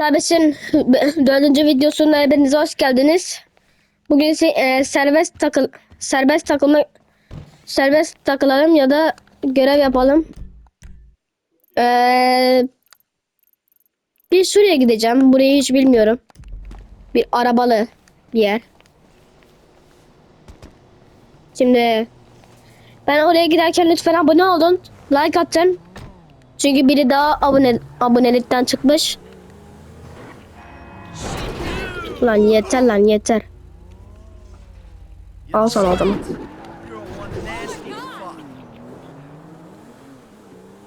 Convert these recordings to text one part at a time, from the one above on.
Tabes'in dördüncü videosuna hepiniz hoş geldiniz. Bugün e, serbest takıl serbest takılma serbest takılalım ya da görev yapalım. Ee, bir şuraya gideceğim. Burayı hiç bilmiyorum. Bir arabalı bir yer. Şimdi ben oraya giderken lütfen abone olun. Like atın. Çünkü biri daha abone abonelikten çıkmış. Lan yeter lan yeter. Al sana adamı.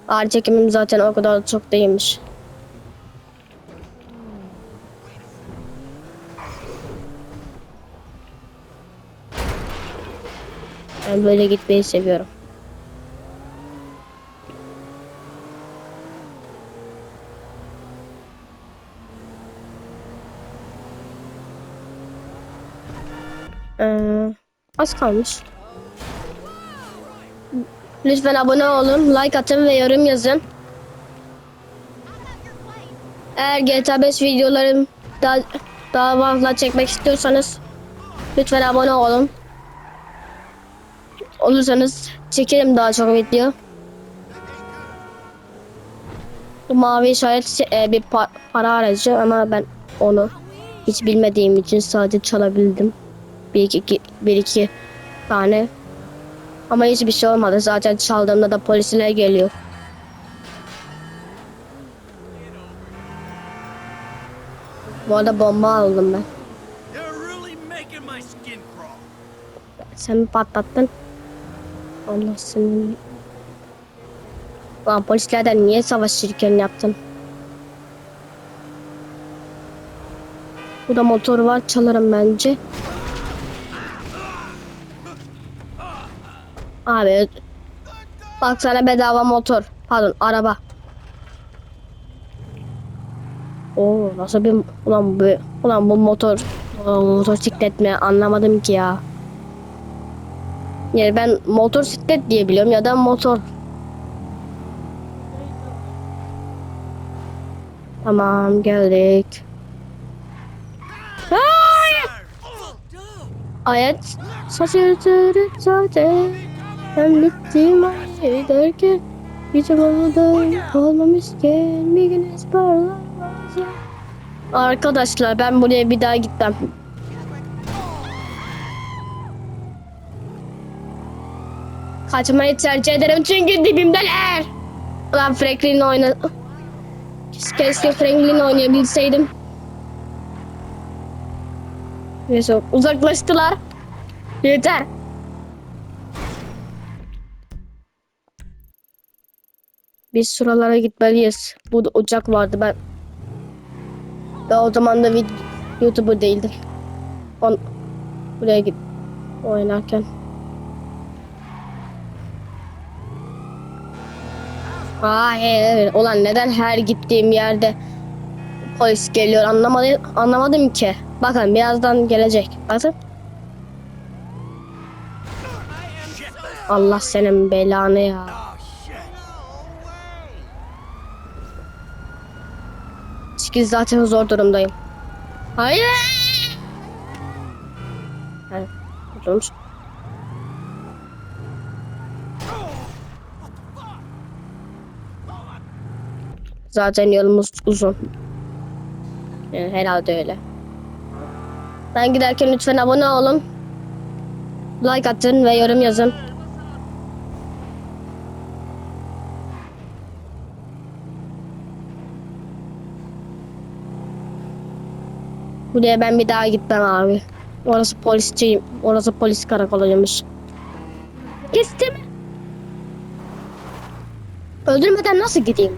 Ağır çekimim zaten o kadar çok değilmiş. Ben böyle gitmeyi seviyorum. Ee, az kalmış. Lütfen abone olun, like atın ve yorum yazın. Eğer GTA 5 videolarım daha, daha fazla çekmek istiyorsanız lütfen abone olun. Olursanız çekerim daha çok video. Bu mavi işaret e, bir pa- para aracı ama ben onu hiç bilmediğim için sadece çalabildim. Bir iki, bir iki tane. Ama hiçbir şey olmadı. Zaten çaldığımda da polisler geliyor. Bu arada bomba aldım ben. Sen mi patlattın? Allah seni. Lan polislerden niye savaşırken yaptın? Burada motor var çalarım bence. Abi bak sana bedava motor. Pardon araba. Oo nasıl bir ulan bu ulan bu motor o, motosiklet mi anlamadım ki ya. Yani ben motosiklet diye biliyorum ya da motor. Tamam geldik. Hayır. Ayet saçları zaten bittim ay derken bir zamanında olmamışken bir gün ısparlar Arkadaşlar ben buraya bir daha gitmem. Kaçmayı tercih ederim çünkü dibimdeler. Ulan Franklin oyna... Keşke Franklin oynayabilseydim. Neyse uzaklaştılar. Yeter. Biz şuralara gitmeliyiz. Burada ocak vardı ben. Daha o zaman da YouTuber değildim. On buraya git oynarken. Hayır. Ulan neden her gittiğim yerde polis geliyor anlamadım, anlamadım ki. Bakın birazdan gelecek. Bakın. Allah senin belanı ya. Çünkü zaten zor durumdayım. Hayır. Hayır. Kurtulmuş. Zaten yolumuz uzun. Yani herhalde öyle. Ben giderken lütfen abone olun. Like atın ve yorum yazın. Buraya ben bir daha gitmem abi. Orası polisçiyim. Orası polis karakoluymuş. Kesti mi? Öldürmeden nasıl gideyim?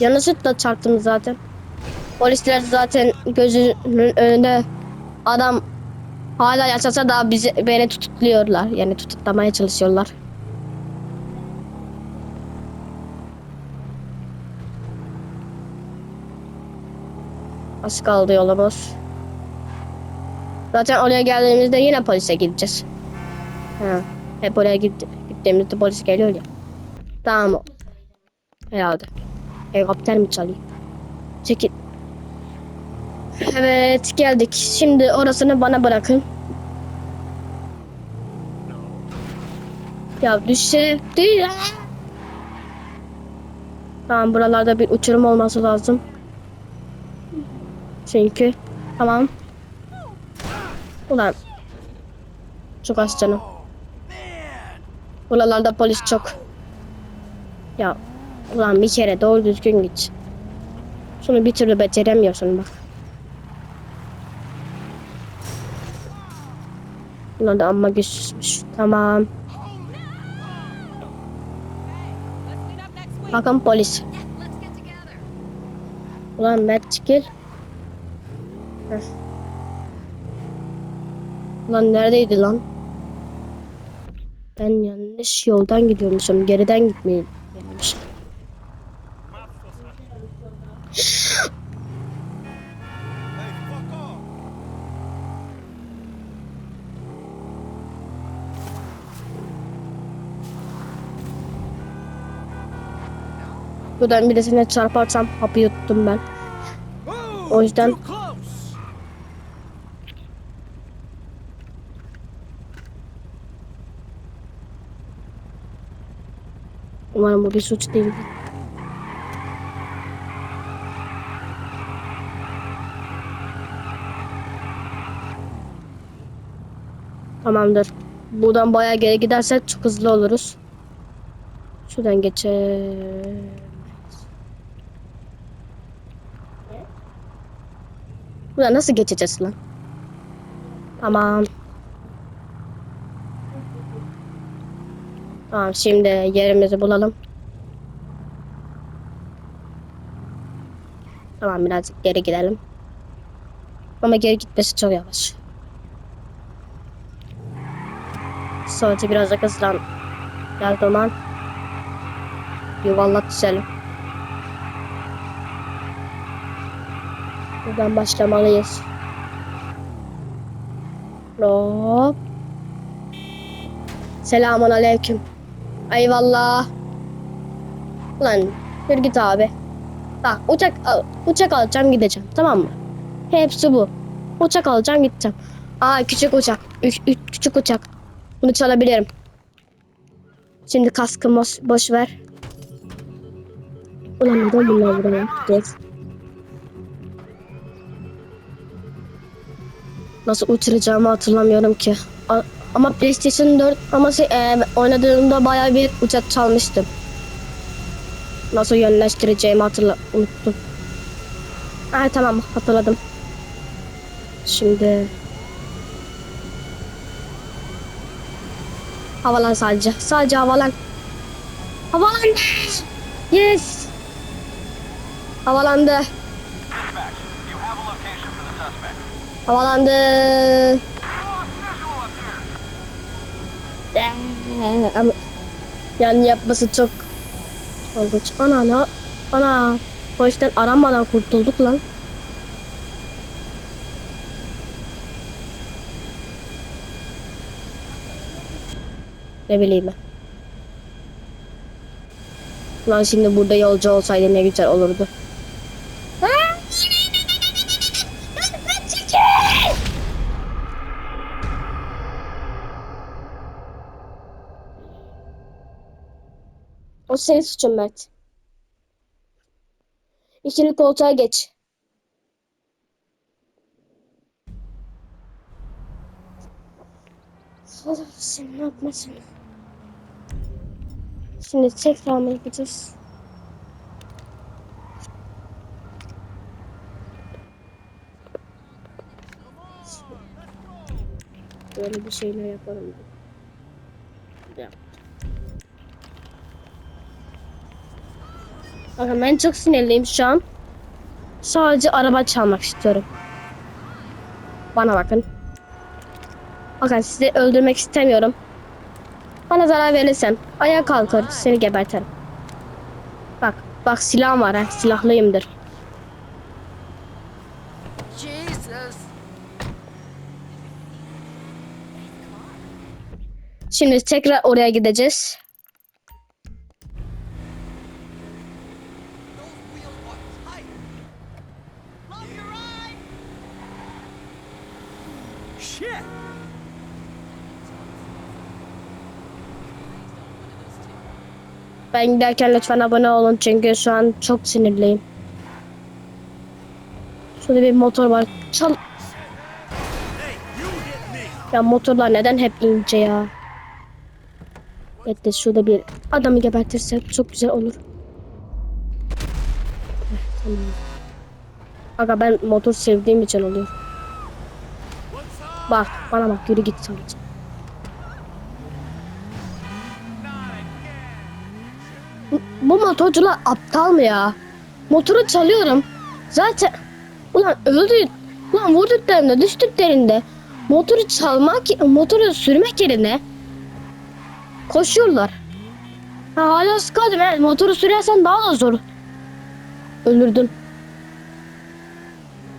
Yanlışlıkla çarptım zaten. Polisler zaten gözünün önünde adam hala yaşasa da bizi beni tutukluyorlar. Yani tutuklamaya çalışıyorlar. Az kaldı yolumuz. Zaten oraya geldiğimizde yine polise gideceğiz. Ha, hep oraya gitti, gittiğimizde polis geliyor ya. Tamam. Herhalde. Helikopter mi çalıyor? Çekil. Evet geldik. Şimdi orasını bana bırakın. Ya düşe değil. Tamam buralarda bir uçurum olması lazım. Çünkü tamam. Ulan çok az canım. Buralarda polis çok. Ya ulan bir kere doğru düzgün git. Şunu bir türlü beceremiyorsun bak. Bunlar da amma güçsüzmüş. Tamam. Bakın polis. Ulan Mert çekil. Ulan neredeydi lan? Ben yanlış yoldan gidiyormuşum. Geriden gitmeyi off! Buradan birisine çarparsam hapı yuttum ben. O yüzden- Umarım bu bir suç değil. Tamamdır. Buradan bayağı geri gidersek çok hızlı oluruz. Şuradan geçelim. Buradan nasıl geçeceğiz lan? Tamam. Tamam şimdi yerimizi bulalım. Tamam birazcık geri gidelim. Ama geri gitmesi çok yavaş. Sonra biraz da hızlan. Gel zaman. Yuvarlak düşelim. Buradan başlamalıyız. Hop. Selamun aleyküm. Eyvallah. Ulan yürü git abi. Bak uçak uçak alacağım gideceğim tamam mı? Hepsi bu. Uçak alacağım gideceğim. Aa küçük uçak. Üç, üç, küçük uçak. Bunu çalabilirim. Şimdi kaskı boş, boş ver. Ulan neden bunlar buraya gideceğiz? Nasıl uçuracağımı hatırlamıyorum ki. A- ama PlayStation 4 ama şey, e, oynadığımda bayağı bir uçak çalmıştım. Nasıl yönlendireceğimi hatırla unuttum. Ha tamam hatırladım. Şimdi havalan sadece. Sadece havalan. Havalan. Yes. Havalandı. Havalandı. Ee, Ama yani yapması çok korkunç. Ana ne? Ana polisten aranmadan kurtulduk lan. Ne bileyim ben. Lan şimdi burada yolcu olsaydı ne güzel olurdu. Senin suçun Mert. İkinci koltuğa geç. Allah sen ne yapmasın. Şimdi tekrar mı yapacağız? Böyle bir şeyler yaparım. Yap. Bakın ben çok sinirliyim şu an. Sadece araba çalmak istiyorum. Bana bakın. Bakın sizi öldürmek istemiyorum. Bana zarar verirsen ayağa kalkar seni gebertirim. Bak bak silahım var ha silahlıyımdır. Şimdi tekrar oraya gideceğiz. Ben giderken lütfen abone olun çünkü şu an çok sinirliyim. Şurada bir motor var. Çal. Ya motorlar neden hep ince ya? Evet de şurada bir adamı gebertirsek çok güzel olur. Tamam. Aga ben motor sevdiğim için oluyor. Bak bana bak yürü git sadece. Bu, motorcular aptal mı ya? Motoru çalıyorum. Zaten ulan öldü. Ulan vurduklarında düştüklerinde motoru çalmak, motoru sürmek yerine koşuyorlar. Ha, hala sıkadım evet. Motoru sürersen daha da zor. Ölürdün.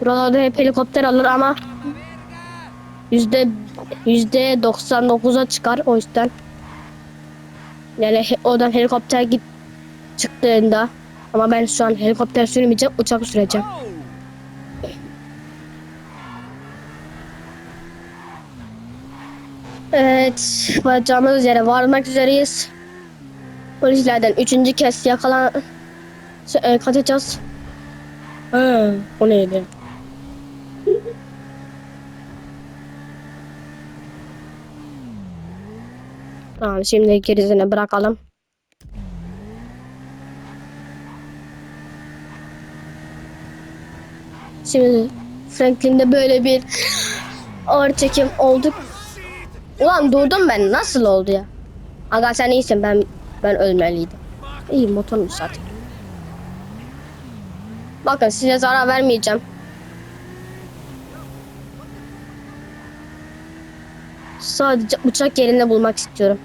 Buralarda hep helikopter alır ama yüzde yüzde 99'a çıkar o yüzden. Yani oradan helikopter git çıktığında ama ben şu an helikopter sürmeyeceğim uçak süreceğim. Evet varacağımız yere varmak üzereyiz. Polislerden üçüncü kez yakalan e, kaçacağız. Ha, o neydi? tamam şimdi gerisini bırakalım. Şimdi Franklin'de böyle bir ağır çekim olduk. Ulan durdum ben. Nasıl oldu ya? Aga sen iyisin. Ben ben ölmeliydim. İyi motormuş zaten. Bakın size zarar vermeyeceğim. Sadece uçak yerinde bulmak istiyorum.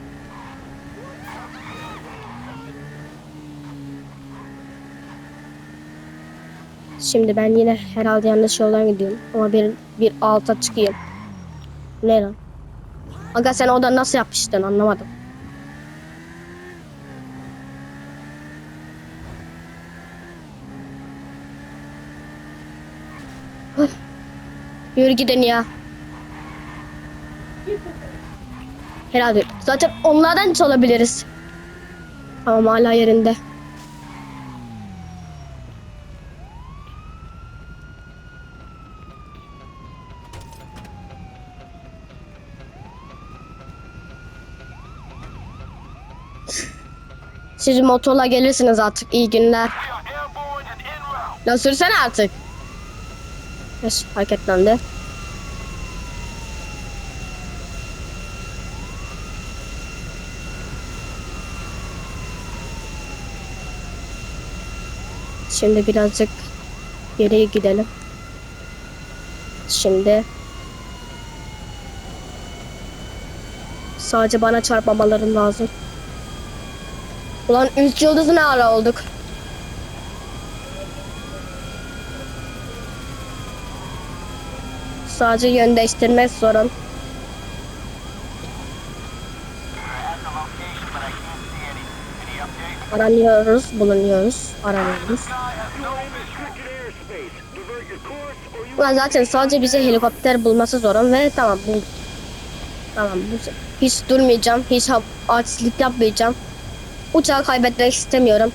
Şimdi ben yine herhalde yanlış yoldan gidiyorum. Ama bir, bir alta çıkayım. Ne lan? Aga sen oradan nasıl yapıştın anlamadım. Yürü gidin ya. Herhalde. Zaten onlardan çalabiliriz. Tamam hala yerinde. Siz motorla gelirsiniz artık. İyi günler. Lan sürsene artık. Yes, hareketlendi. Şimdi birazcık geriye gidelim. Şimdi sadece bana çarpmamaları lazım. Ulan üç yıldız ne ara olduk? Sadece yön değiştirmek sorun. Aranıyoruz, bulunuyoruz, aranıyoruz. Ulan zaten sadece bize helikopter bulması zorun ve tamam bu tamam bu hiç durmayacağım, hiç aksilik yapmayacağım. Uçağı kaybetmek istemiyorum.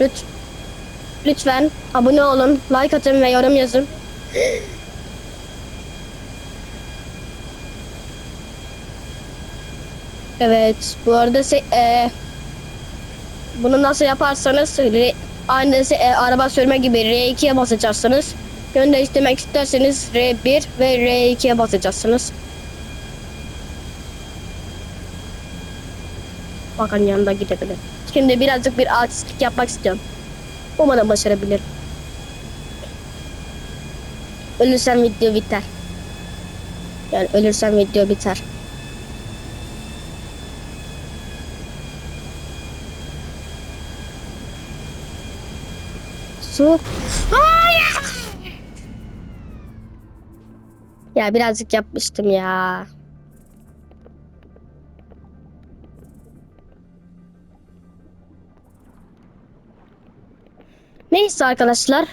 Lüt Lütfen abone olun, like atın ve yorum yazın. Evet, bu arada se- e, bunu nasıl yaparsanız aynı e, araba sürme gibi R2'ye basacaksınız. Yön değiştirmek isterseniz R1 ve R2'ye basacaksınız. Bakın yanında gidebilir. Şimdi birazcık bir artistlik yapmak istiyorum. Umarım başarabilirim. Ölürsem video biter. Yani ölürsem video biter. Su. Ya birazcık yapmıştım ya. Neyse arkadaşlar.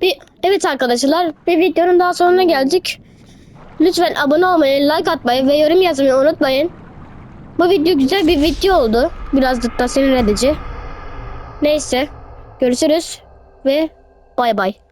Bir, evet arkadaşlar bir videonun daha sonuna geldik. Lütfen abone olmayı, like atmayı ve yorum yazmayı unutmayın. Bu video güzel bir video oldu. Birazcık da sinir edici. Neyse. Görüşürüz ve bay bay.